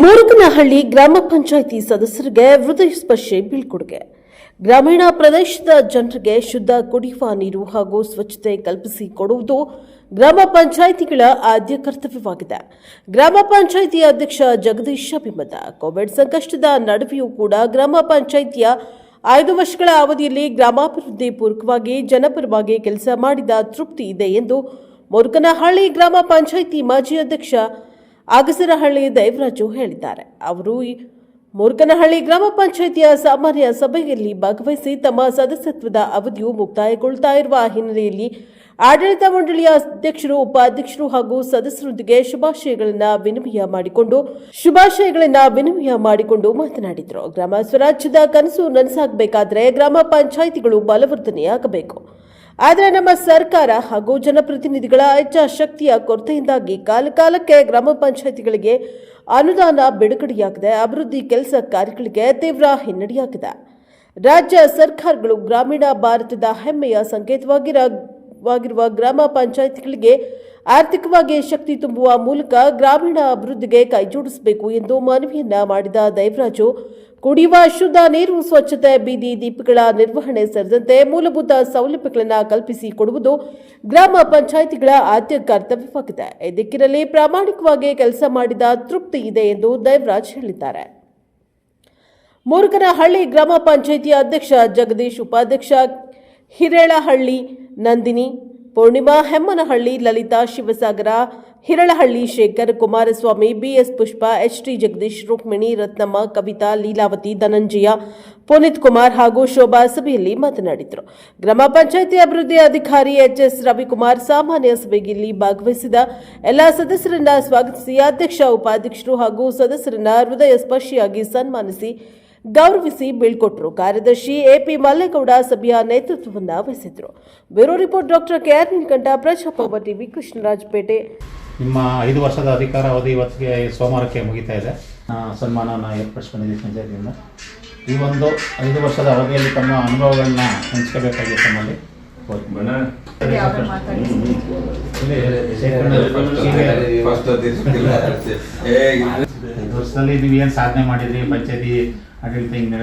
ಮುರುಗನಹಳ್ಳಿ ಗ್ರಾಮ ಪಂಚಾಯಿತಿ ಸದಸ್ಯರಿಗೆ ಹೃದಯ ಸ್ಪರ್ಶಿ ಬೀಳ್ಕೊಡುಗೆ. ಗ್ರಾಮೀಣ ಪ್ರದೇಶದ ಜನರಿಗೆ ಶುದ್ಧ ಕುಡಿಯುವ ನೀರು ಹಾಗೂ ಸ್ವಚ್ಛತೆ ಕಲ್ಪಿಸಿ ಕೊಡುವುದು ಗ್ರಾಮ ಪಂಚಾಯಿತಿಗಳ ಆದ್ಯ ಕರ್ತವ್ಯವಾಗಿದೆ. ಗ್ರಾಮ ಪಂಚಾಯಿತಿ ಅಧ್ಯಕ್ಷ ಜಗದೀಶ್ ಅಭಿಮತ, ಕೋವಿಡ್ ಸಂಕಷ್ಟದ ನಡುವೆಯೂ ಕೂಡ ಗ್ರಾಮ ಪಂಚಾಯಿತಿಯ ಐದು ವರ್ಷಗಳ ಅವಧಿಯಲ್ಲಿ ಗ್ರಾಮಾಭಿವೃದ್ಧಿ ಪೂರ್ವಕವಾಗಿ ಜನಪರವಾಗಿ ಕೆಲಸ ಮಾಡಿದ ತೃಪ್ತಿ ಇದೆ ಎಂದು ಮುರುಕನಹಳ್ಳಿ ಗ್ರಾಮ ಪಂಚಾಯಿತಿ ಮಾಜಿ ಅಧ್ಯಕ್ಷ ಅಗಸರಹಳ್ಳಿ ದೈವರಾಜು ಹೇಳಿದ್ದಾರೆ. ಅವರು ಮುರುಗನಹಳ್ಳಿ ಗ್ರಾಮ ಪಂಚಾಯಿತಿಯ ಸಾಮಾನ್ಯ ಸಭೆಯಲ್ಲಿ ಭಾಗವಹಿಸಿ ತಮ್ಮ ಸದಸ್ಯತ್ವದ ಅವಧಿಯು ಮುಕ್ತಾಯಗೊಳ್ತಾ ಇರುವ ಹಿನ್ನೆಲೆಯಲ್ಲಿ ಆಡಳಿತ ಮಂಡಳಿಯ ಅಧ್ಯಕ್ಷರು, ಉಪಾಧ್ಯಕ್ಷರು ಹಾಗೂ ಸದಸ್ಯರೊಂದಿಗೆ ಶುಭಾಶಯಗಳನ್ನು ವಿನಿಮಯ ಮಾಡಿಕೊಂಡು, ಶುಭಾಶಯಗಳನ್ನು ವಿನಿಮಯ ಮಾಡಿಕೊಂಡು ಮಾತನಾಡಿದರು. ಗ್ರಾಮ ಸ್ವರಾಜ್ಯದ ಕನಸು ನನಸಾಗಬೇಕಾದರೆ ಗ್ರಾಮ ಪಂಚಾಯಿತಿಗಳು ಬಲವರ್ಧನೆಯಾಗಬೇಕು. ಆದರೆ ನಮ್ಮ ಸರ್ಕಾರ ಹಾಗೂ ಜನಪ್ರತಿನಿಧಿಗಳ ಇಚ್ಛಾಶಕ್ತಿಯ ಕೊರತೆಯಿಂದಾಗಿ ಕಾಲಕಾಲಕ್ಕೆ ಗ್ರಾಮ ಪಂಚಾಯಿತಿಗಳಿಗೆ ಅನುದಾನ ಬಿಡುಗಡೆಯಾಗಿದೆ. ಅಭಿವೃದ್ಧಿ ಕೆಲಸ ಕಾರ್ಯಗಳಿಗೆ ತೀವ್ರ ಹಿನ್ನಡೆಯಾಗಿದೆ. ರಾಜ್ಯ ಸರ್ಕಾರಗಳು ಗ್ರಾಮೀಣ ಭಾರತದ ಹೆಮ್ಮೆಯ ಸಂಕೇತವಾಗಿರುವ ಗ್ರಾಮ ಪಂಚಾಯಿತಿಗಳಿಗೆ ಆರ್ಥಿಕವಾಗಿ ಶಕ್ತಿ ತುಂಬುವ ಮೂಲಕ ಗ್ರಾಮೀಣ ಅಭಿವೃದ್ಧಿಗೆ ಕೈಜೋಡಿಸಬೇಕು ಎಂದು ಮನವಿಯನ್ನ ಮಾಡಿದ ದೇವರಾಜು ಕುಡಿಯುವ ಶುದ್ಧ ನೀರು ಸ್ವಚ್ಛತೆ ಬೀದಿ ದೀಪಗಳ ನಿರ್ವಹಣೆ ಸೇರಿದಂತೆ ಮೂಲಭೂತ ಸೌಲಭ್ಯಗಳನ್ನು ಕಲ್ಪಿಸಿ ಕೊಡುವುದು ಗ್ರಾಮ ಪಂಚಾಯಿತಿಗಳ ಆದ್ಯ ಕರ್ತವ್ಯವಾಗಿದೆ. ಈ ದಿಕ್ಕಿನಲ್ಲಿ ಪ್ರಾಮಾಣಿಕವಾಗಿ ಕೆಲಸ ಮಾಡಿದ ತೃಪ್ತಿ ಇದೆ ಎಂದು ದೇವರಾಜ್ ಹೇಳಿದ್ದಾರೆ. ಮೂರ್ಖನಹಳ್ಳಿ ಗ್ರಾಮ ಪಂಚಾಯಿತಿ ಅಧ್ಯಕ್ಷ ಜಗದೀಶ್, ಉಪಾಧ್ಯಕ್ಷ ಹಿರೇಳಹಳ್ಳಿ ನಂದಿನಿ, ಪೂರ್ಣಿಮಾ ಹೆಮ್ಮನಹಳ್ಳಿ ಲಲಿತಾ ಶಿವಸಾಗರ ಹಿರಳಹಳ್ಳಿ ಶೇಖರ್ ಕುಮಾರಸ್ವಾಮಿ, ಬಿಎಸ್ ಪುಷ್ಪ ಎಚ್ಟಿ ಜಗದೀಶ್, ರುಕ್ಮಿಣಿ, ರತ್ನಮ್ಮ, ಕವಿತಾ, ಲೀಲಾವತಿ, ಧನಂಜಯ, ಪುನೀತ್ ಕುಮಾರ್ ಹಾಗೂ ಶೋಭಾ ಸಭೆಯಲ್ಲಿ ಮಾತನಾಡಿದರು. ಗ್ರಾಮ ಪಂಚಾಯಿತಿ ಅಭಿವೃದ್ಧಿ ಅಧಿಕಾರಿ ಎಚ್ಎಸ್ ರವಿಕುಮಾರ್ ಸಾಮಾನ್ಯ ಸಭೆಯಲ್ಲಿ ಭಾಗವಹಿಸಿದ ಎಲ್ಲಾ ಸದಸ್ಯರನ್ನ ಸ್ವಾಗತಿಸಿ ಅಧ್ಯಕ್ಷ, ಉಪಾಧ್ಯಕ್ಷರು ಹಾಗೂ ಸದಸ್ಯರನ್ನ ಹೃದಯ ಸ್ಪರ್ಶಿಯಾಗಿ ಸನ್ಮಾನಿಸಿ ಗೌರವಿಸಿ ಬೀಳ್ಕೊಟ್ರು ಕಾರ್ಯದರ್ಶಿ ಎಪಿ ಮಲ್ಲೇಗೌಡ ಸಭೆಯ ನೇತೃತ್ವವನ್ನು ವಹಿಸಿದರು bureau report doctor KR Neelakantha Prajaprabha TV, Krishnarajapete. ನಿಮ್ಮ ಐದು ವರ್ಷದ ಅಧಿಕಾರ ಅವಧಿ ಇವತ್ತಿಗೆ ಸೋಮವಾರಕ್ಕೆ ಮುಗಿತಾ ಇದೆ. ಆ, ಸನ್ಮಾನನ ಏರ್ಪಡಿಸ್ಕೊಂಡಿದ್ದೀವಿ ಪಂಚಾಯತಿಯಿಂದ ಈ ಒಂದು ಐದು ವರ್ಷದ ಅವಧಿಯಲ್ಲಿ ತಮ್ಮ ಅನುಭವಗಳನ್ನ ಹಂಚ್ಕೋಬೇಕಾಗಿ ತಮ್ಮಲ್ಲಿ. ಐದು ವರ್ಷದಲ್ಲಿ ನೀವು ಏನು ಸಾಧನೆ ಮಾಡಿದ್ರಿ? ಪಂಚಾಯತಿ ಆಡಳಿತ ಹಿಂಗೆ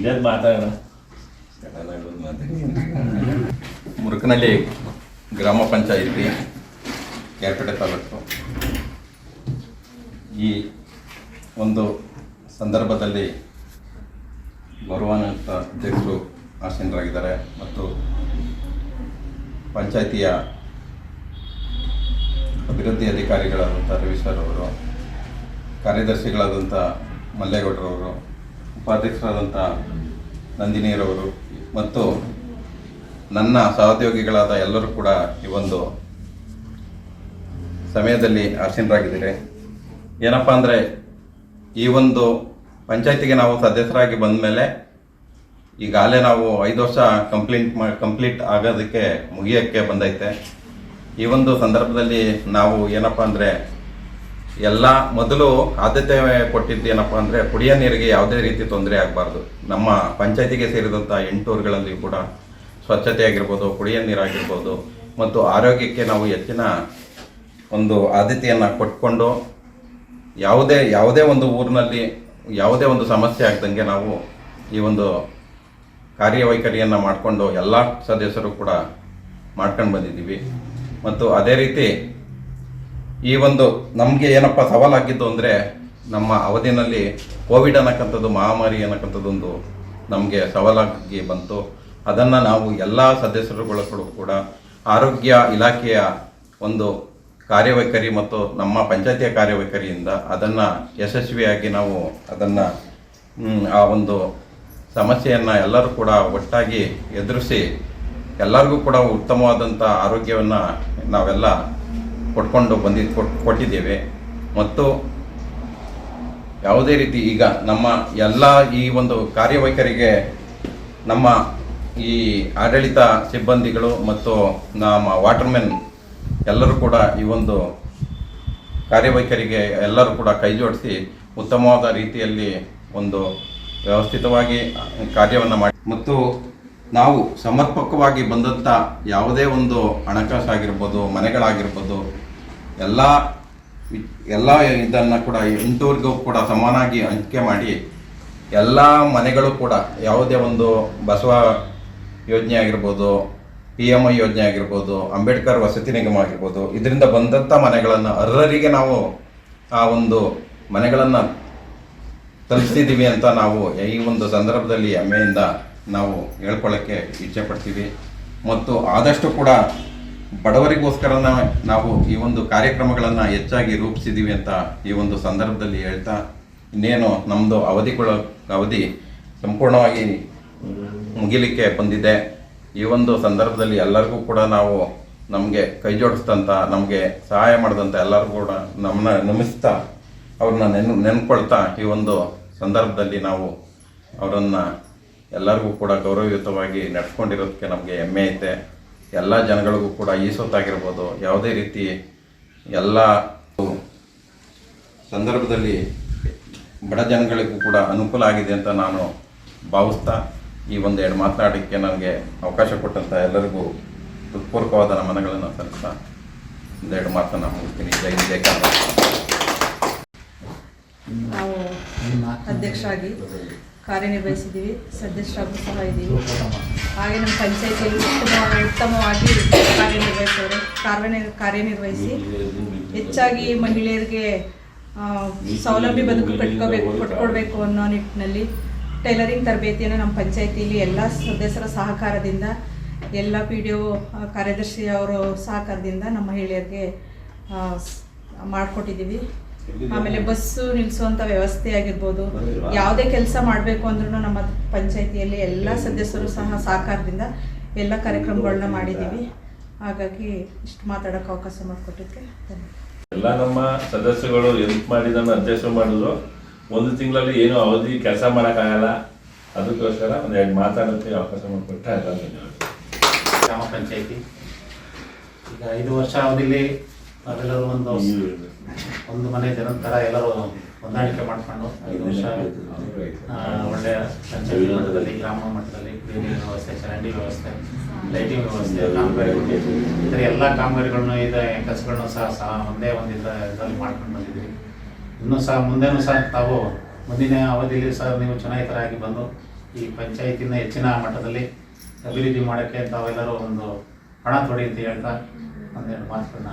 ಇರೋದು ಮಾತಾಡೋಣ. ಮುರುಕನಹಳ್ಳಿ ಗ್ರಾಮ ಪಂಚಾಯಿತಿ ಕೇರ್ಪೇಟೆ ತಾಲೂಕು. ಈ ಒಂದು ಸಂದರ್ಭದಲ್ಲಿ ಗೌರವಾನ್ವಿತ ಅಧ್ಯಕ್ಷರು ಆಸೀನರಾಗಿದ್ದಾರೆ ಮತ್ತು ಪಂಚಾಯಿತಿಯ ಅಭಿವೃದ್ಧಿ ಅಧಿಕಾರಿಗಳಾದಂಥ ರವಿ ಸರ್ ಅವರು, ಕಾರ್ಯದರ್ಶಿಗಳಾದಂಥ ಮಲ್ಲೇಗೌಡರವರು ಉಪಾಧ್ಯಕ್ಷರಾದಂಥ ನಂದಿನಿಯರವರು ಮತ್ತು ನನ್ನ ಸಹೋದ್ಯೋಗಿಗಳಾದ ಎಲ್ಲರೂ ಕೂಡ ಈ ಒಂದು ಸಮಯದಲ್ಲಿ ಆಸೀನರಾಗಿದ್ದೀರಿ. ಏನಪ್ಪ ಅಂದರೆ, ಈ ಒಂದು ಪಂಚಾಯತಿಗೆ ನಾವು ಸದಸ್ಯರಾಗಿ ಬಂದ ಮೇಲೆ ಈಗಾಗಲೇ ನಾವು ಐದು ವರ್ಷ ಕಂಪ್ಲೀಟ್ ಮಾ, ಕಂಪ್ಲೀಟ್ ಆಗೋದಕ್ಕೆ ಮುಗಿಯೋಕ್ಕೆ ಬಂದೈತೆ. ಈ ಒಂದು ಸಂದರ್ಭದಲ್ಲಿ ನಾವು ಏನಪ್ಪ ಅಂದರೆ, ಎಲ್ಲ ಮೊದಲು ಆದ್ಯತೆ ಕೊಟ್ಟಿದ್ದು ಏನಪ್ಪ ಅಂದರೆ, ಕುಡಿಯೋ ನೀರಿಗೆ ಯಾವುದೇ ರೀತಿ ತೊಂದರೆ ಆಗಬಾರ್ದು. ನಮ್ಮ ಪಂಚಾಯತಿಗೆ ಸೇರಿದಂಥ ಎಂಟೂರುಗಳಲ್ಲಿ ಕೂಡ ಸ್ವಚ್ಛತೆ ಆಗಿರ್ಬೋದು ಕುಡಿಯೋ ನೀರಾಗಿರ್ಬೋದು, ಮತ್ತು ಆರೋಗ್ಯಕ್ಕೆ ನಾವು ಹೆಚ್ಚಿನ ಒಂದು ಆದ್ಯತೆಯನ್ನು ಕೊಟ್ಕೊಂಡು ಯಾವುದೇ ಯಾವುದೇ ಒಂದು ಊರಿನಲ್ಲಿ ಯಾವುದೇ ಒಂದು ಸಮಸ್ಯೆ ಆಗ್ದಂಗೆ ನಾವು ಈ ಒಂದು ಕಾರ್ಯವೈಖರಿಯನ್ನು ಮಾಡಿಕೊಂಡು ಎಲ್ಲ ಸದಸ್ಯರು ಕೂಡ ಮಾಡ್ಕೊಂಡು ಬಂದಿದ್ದೀವಿ. ಮತ್ತು ಅದೇ ರೀತಿ ಈ ಒಂದು ನಮಗೆ ಏನಪ್ಪ ಸವಾಲಾಗಿದ್ದು ಅಂದರೆ ನಮ್ಮ ಅವಧಿನಲ್ಲಿ ಕೋವಿಡ್ ಅನ್ನಕ್ಕಂಥದ್ದು ಮಹಾಮಾರಿ ಅನ್ನಕ್ಕಂಥದ್ದೊಂದು ನಮಗೆ ಸವಾಲಾಗಿ ಬಂತು. ಅದನ್ನು ನಾವು ಎಲ್ಲ ಸದಸ್ಯರುಗಳು ಕೂಡ ಆರೋಗ್ಯ ಇಲಾಖೆಯ ಒಂದು ಕಾರ್ಯವೈಖರಿ ಮತ್ತು ನಮ್ಮ ಪಂಚಾಯತಿಯ ಕಾರ್ಯವೈಖರಿಯಿಂದ ಅದನ್ನು ಯಶಸ್ವಿಯಾಗಿ ನಾವು ಅದನ್ನು ಆ ಒಂದು ಸಮಸ್ಯೆಯನ್ನು ಎಲ್ಲರೂ ಕೂಡ ಒಟ್ಟಾಗಿ ಎದುರಿಸಿ ಎಲ್ಲರಿಗೂ ಕೂಡ ಉತ್ತಮವಾದಂಥ ಆರೋಗ್ಯವನ್ನು ನಾವೆಲ್ಲ ಕೊಟ್ಕೊಂಡು ಬಂದಿ, ಕೊಟ್, ಕೊಟ್ಟಿದ್ದೇವೆ. ಮತ್ತು ಯಾವುದೇ ರೀತಿ ಈಗ ನಮ್ಮ ಎಲ್ಲ ಈ ಒಂದು ಕಾರ್ಯವೈಖರಿಗೆ ನಮ್ಮ ಈ ಆಡಳಿತ ಸಿಬ್ಬಂದಿಗಳು ಮತ್ತು ನಮ್ಮ ವಾಟರ್ಮೆನ್ ಎಲ್ಲರೂ ಕೂಡ ಈ ಒಂದು ಕಾರ್ಯವೈಖರಿಗೆ ಎಲ್ಲರೂ ಕೂಡ ಕೈ ಜೋಡಿಸಿ ಉತ್ತಮವಾದ ರೀತಿಯಲ್ಲಿ ಒಂದು ವ್ಯವಸ್ಥಿತವಾಗಿ ಕಾರ್ಯವನ್ನು ಮಾಡಿ. ಮತ್ತು ನಾವು ಸಮರ್ಪಕವಾಗಿ ಬಂದಂಥ ಯಾವುದೇ ಒಂದು ಹಣಕಾಸು ಆಗಿರ್ಬೋದು ಮನೆಗಳಾಗಿರ್ಬೋದು, ಎಲ್ಲ ಎಲ್ಲ ಇದನ್ನು ಕೂಡ ಎಂಟೂರಿಗೂ ಕೂಡ ಸಮಾನಾಗಿ ಹಂಚಿಕೆ ಮಾಡಿ ಎಲ್ಲ ಮನೆಗಳು ಕೂಡ ಯಾವುದೇ ಒಂದು ಬಸವ ಯೋಜನೆ ಆಗಿರ್ಬೋದು ಪಿ ಎಂ ಐ ಯೋಜನೆ ಆಗಿರ್ಬೋದು, ಅಂಬೇಡ್ಕರ್ ವಸತಿ ನಿಗಮ ಆಗಿರ್ಬೋದು, ಇದರಿಂದ ಬಂದಂಥ ಮನೆಗಳನ್ನು ಅರ್ಹರಿಗೆ ನಾವು ಆ ಒಂದು ಮನೆಗಳನ್ನು ತಲುಪಿಸಿದ್ದೀವಿ ಅಂತ ನಾವು ಈ ಒಂದು ಸಂದರ್ಭದಲ್ಲಿ ಹೆಮ್ಮೆಯಿಂದ ನಾವು ಹೇಳ್ಕೊಳ್ಳೋಕ್ಕೆ ಇಚ್ಛೆ ಪಡ್ತೀವಿ. ಮತ್ತು ಆದಷ್ಟು ಕೂಡ ಬಡವರಿಗೋಸ್ಕರ ನಾವು ಈ ಒಂದು ಕಾರ್ಯಕ್ರಮಗಳನ್ನು ಹೆಚ್ಚಾಗಿ ರೂಪಿಸಿದ್ದೀವಿ ಅಂತ ಈ ಒಂದು ಸಂದರ್ಭದಲ್ಲಿ ಹೇಳ್ತಾ, ಇನ್ನೇನು ನಮ್ಮದು ಅವಧಿಗಳ ಅವಧಿ ಸಂಪೂರ್ಣವಾಗಿ ಮುಗಿಲಿಕ್ಕೆ ಬಂದಿದೆ. ಈ ಒಂದು ಸಂದರ್ಭದಲ್ಲಿ ಎಲ್ಲರಿಗೂ ಕೂಡ ನಾವು ನಮಗೆ ಕೈ ಜೋಡಿಸಿದಂಥ ನಮಗೆ ಸಹಾಯ ಮಾಡಿದಂಥ ಎಲ್ಲರಿಗೂ ಕೂಡ ನಮ್ಮನ್ನ ನಮಿಸ್ತಾ, ಅವ್ರನ್ನ ನೆನ್, ನೆನ್ಕೊಳ್ತಾ ಈ ಒಂದು ಸಂದರ್ಭದಲ್ಲಿ ನಾವು ಅವರನ್ನು ಎಲ್ಲರಿಗೂ ಕೂಡ ಗೌರವಯುತವಾಗಿ ನಡೆಸ್ಕೊಂಡಿರೋದಕ್ಕೆ ನಮಗೆ ಹೆಮ್ಮೆ ಐತೆ. ಎಲ್ಲ ಜನಗಳಿಗೂ ಕೂಡ ಈ ಸೊತ್ತಾಗಿರ್ಬೋದು. ಯಾವುದೇ ರೀತಿ ಎಲ್ಲ ಸಂದರ್ಭದಲ್ಲಿ ಬಡ ಜನಗಳಿಗೂ ಕೂಡ ಅನುಕೂಲ ಆಗಿದೆ ಅಂತ ನಾನು ಭಾವಿಸ್ತಾ ಈ ಒಂದು ಎರಡು ಮಾತನಾಡಲಿಕ್ಕೆ ನನಗೆ ಅವಕಾಶ ಕೊಟ್ಟಂಥ ಎಲ್ಲರಿಗೂ ಹೃತ್ಪೂರ್ವಕವಾದ ನಮನಗಳನ್ನು ಸಲ್ಲಿಸ್ತಾ ಒಂದೆರಡು ಮಾತನ್ನು ಮುಗಿಸ್ತೀನಿ. ಜೈ ಜೈ ಕನ್ನಡ ನಾವು ಅಧ್ಯಕ್ಷರಾಗಿ ಕಾರ್ಯನಿರ್ವಹಿಸಿದ್ದೀವಿ. ಸದಸ್ಯರಾಗೂ ಸಹ ಇದ್ದೀವಿ. ಹಾಗೆ ನಮ್ಮ ಪಂಚಾಯತಿಯಲ್ಲಿ ಉತ್ತಮ, ಉತ್ತಮವಾಗಿ ಕಾರ್ಯನಿರ್ವಹಿಸೋರು ಕಾರ್ಯ ಕಾರ್ಯನಿರ್ವಹಿಸಿ ಹೆಚ್ಚಾಗಿ ಮಹಿಳೆಯರಿಗೆ ಸೌಲಭ್ಯ ಬದುಕು ಕಟ್ಕೋಬೇಕು, ಕೊಟ್ಕೊಡ್ಬೇಕು ಅನ್ನೋ ನಿಟ್ಟಿನಲ್ಲಿ ಟೈಲರಿಂಗ್ ತರಬೇತಿಯನ್ನು ನಮ್ಮ ಪಂಚಾಯತಿಯಲ್ಲಿ ಎಲ್ಲ ಸದಸ್ಯರ ಸಹಕಾರದಿಂದ ಎಲ್ಲ ಪಿ ಡಿ ಒ ಕಾರ್ಯದರ್ಶಿ ಅವರ ಸಹಕಾರದಿಂದ ನಮ್ಮ ಮಹಿಳೆಯರಿಗೆ ಮಾಡಿಕೊಟ್ಟಿದ್ದೀವಿ ಆಮೇಲೆ ಬಸ್ಸು ನಿಲ್ಲಿಸುವಂಥ ವ್ಯವಸ್ಥೆ ಆಗಿರ್ಬೋದು. ಯಾವುದೇ ಕೆಲಸ ಮಾಡಬೇಕು ಅಂದ್ರೂ ನಮ್ಮ ಪಂಚಾಯತಿಯಲ್ಲಿ ಎಲ್ಲ ಸದಸ್ಯರು ಸಹ ಸಹಕಾರದಿಂದ ಎಲ್ಲ ಕಾರ್ಯಕ್ರಮಗಳನ್ನ ಮಾಡಿದ್ದೀವಿ ಹಾಗಾಗಿ ಇಷ್ಟು ಮಾತಾಡೋಕೆ ಅವಕಾಶ ಮಾಡಿಕೊಟ್ಟಿದ್ದಕ್ಕೆ ಧನ್ಯವಾದ. ಎಲ್ಲ ನಮ್ಮ ಸದಸ್ಯಗಳು ಹೆಲ್ಪ್ ಮಾಡಿದ ನನ್ನ ಅಧ್ಯಕ್ಷ ಮಾಡಿದ್ರು. ಒಂದು ತಿಂಗಳಲ್ಲಿ ಏನು ಅವಧಿ ಕೆಲಸ ಮಾಡೋಕ್ಕಾಗಲ್ಲ. ಅದಕ್ಕೋಸ್ಕರ ಒಂದು ಎರಡು ಮಾತಾಡೋಕ್ಕೆ ಅವಕಾಶ ಮಾಡಿಕೊಟ್ಟೆ ಎಲ್ಲ ಧನ್ಯವಾದ ಗ್ರಾಮ ಪಂಚಾಯಿತಿ. ಈಗ ಐದು ವರ್ಷ ಅವಧಿಲಿ ಅದೆಲ್ಲರೂ ಒಂದು ಒಂದು ಮನೆ ಜನದ ಥರ ಎಲ್ಲರೂ ಹೊಂದಾಣಿಕೆ ಮಾಡಿಕೊಂಡು ಐದು ವರ್ಷ ಒಳ್ಳೆಯ ಪಂಚಾಯತಿ ಮಟ್ಟದಲ್ಲಿ ಗ್ರಾಮ ಮಟ್ಟದಲ್ಲಿ ಕ್ಲೀನಿಂಗ್ ನೀರಿನ ವ್ಯವಸ್ಥೆ ಚರಂಡಿ ವ್ಯವಸ್ಥೆ ಲೈಟಿಂಗ್ ವ್ಯವಸ್ಥೆ ಕಾಮಗಾರಿಗಳು. ಈ ಥರ ಎಲ್ಲ ಕಾಮಗಾರಿಗಳನ್ನೂ ಇದೆ ಕೆಲಸಗಳನ್ನೂ ಸಹ ಸಹ ಒಂದೇ ಒಂದು ಇದ್ರ ಇದರಲ್ಲಿ ಮಾಡ್ಕೊಂಡು ಬಂದಿದ್ದೀವಿ ಇನ್ನೂ ಸಹ ಮುಂದೆನೂ ಸಹ ತಾವು ಮುಂದಿನ ಅವಧಿಯಲ್ಲಿ ಸಹ ನೀವು ಚುನಾಯಿತರಾಗಿ ಬಂದು ಈ ಪಂಚಾಯತಿನ ಹೆಚ್ಚಿನ ಮಟ್ಟದಲ್ಲಿ ಅಭಿವೃದ್ಧಿ ಮಾಡೋಕ್ಕೆ ತಾವೆಲ್ಲರೂ ಒಂದು ಹಣ ತೊಡಿ ಅಂತ ಹೇಳ್ತಾ ಒಂದೆರಡು ಮಾತುಗಳನ್ನ